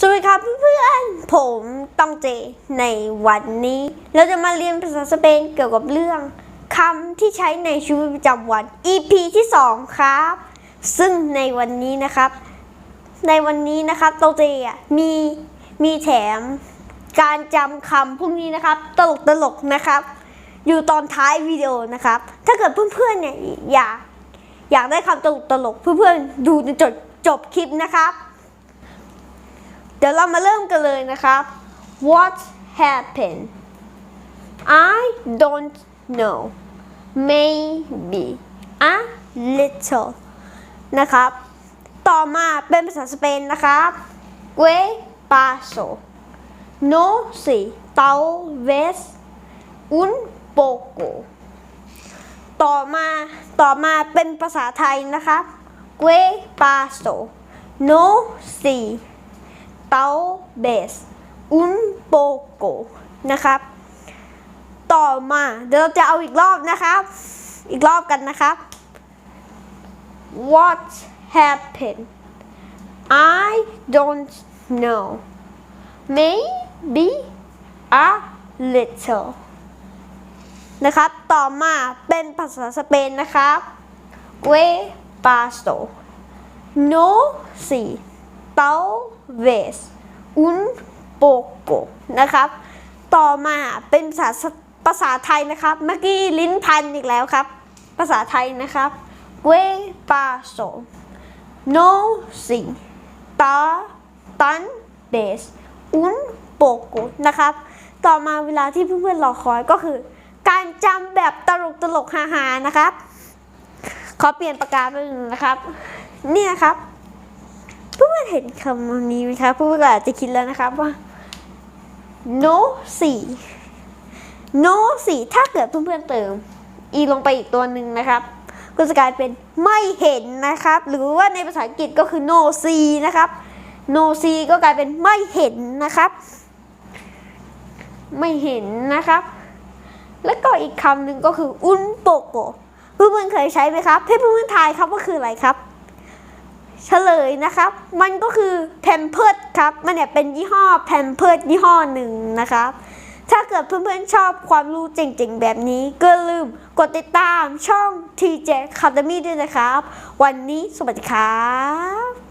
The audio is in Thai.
สวัสดีครับเพื่อนๆ ผมต้องเจในวันนี้ เราจะมาเรียนภาษาสเปนเกี่ยวกับเรื่องคำที่ใช้ในชีวิตประจำวัน EP ที่ 2 ครับ ซึ่งในวันนี้นะครับ ในวันนี้นะครับโตเจมีมีแถมการจำคำพวกนี้นะครับ ตลกตลกนะครับ อยู่ตอนท้ายวิดีโอนะครับ ถ้าเกิดเพื่อนๆเนี่ยอยากอยากได้คำตลกตลกเพื่อนๆดูจนจบจบคลิปนะครับ ดี๋ยวเรามาเริ่มกันเลยนะครับ What happened I don't know maybe a little นะครับ ต่อมาเป็นภาษาสเปนนะครับ Que pasó No sé tal vez un poco ต่อมา ต่อมาเป็นภาษาไทยนะครับ Que pasó No sé tal vez un poco นะครับ ต่อมาเดี๋ยวเราจะเอาอีกรอบนะครับ อีกรอบกันนะครับ What happened I don't know maybe a little นะครับ ต่อมาเป็นภาษาสเปนนะครับ Que pasó no sé tal vez un poco นะครับ ต่อมาเป็นภาษาภาษาไทยนะครับ เมื่อกี้ลิ้นพันอีกแล้วครับ ภาษาไทยนะครับ Que pasó no sé tal tan vez un poco นะครับ ต่อมาเวลาที่เพื่อนๆรอคอยก็คือ การจำแบบตลกตลกๆฮาๆนะครับ ขอเปลี่ยนปากกาไปหนึ่งนะครับนี่นะครับ เพื่อนๆเห็นคำนี้ไหมครับเพื่อนๆก็อาจจะคิดแล้วนะครับว่า no สี่ no สี่ถ้าเกิดเพื่อนๆเติม e ลงไปอีกตัวหนึ่งนะครับ ก็จะกลายเป็นไม่เห็นนะครับ หรือว่าในภาษาอังกฤษก็คือ no see นะครับ no see ก็กลายเป็นไม่เห็นนะครับ ไม่เห็นนะครับ แล้วก็อีกคำหนึ่งก็คือ un poco เพื่อนๆเคยใช้ไหมครับ ให้เพื่อนๆทายครับว่าคืออะไรครับ เฉลยนะครับ มันก็คือแพมเพิร์ดครับ มันเนี่ยเป็นยี่ห้อแพมเพิร์ดยี่ห้อหนึ่งนะครับ ถ้าเกิดเพื่อนๆชอบความรู้เจ๋งๆ แบบนี้ ก็ลืมกดติดตามช่อง TJ Academy ด้วยนะครับ วันนี้สวัสดีครับ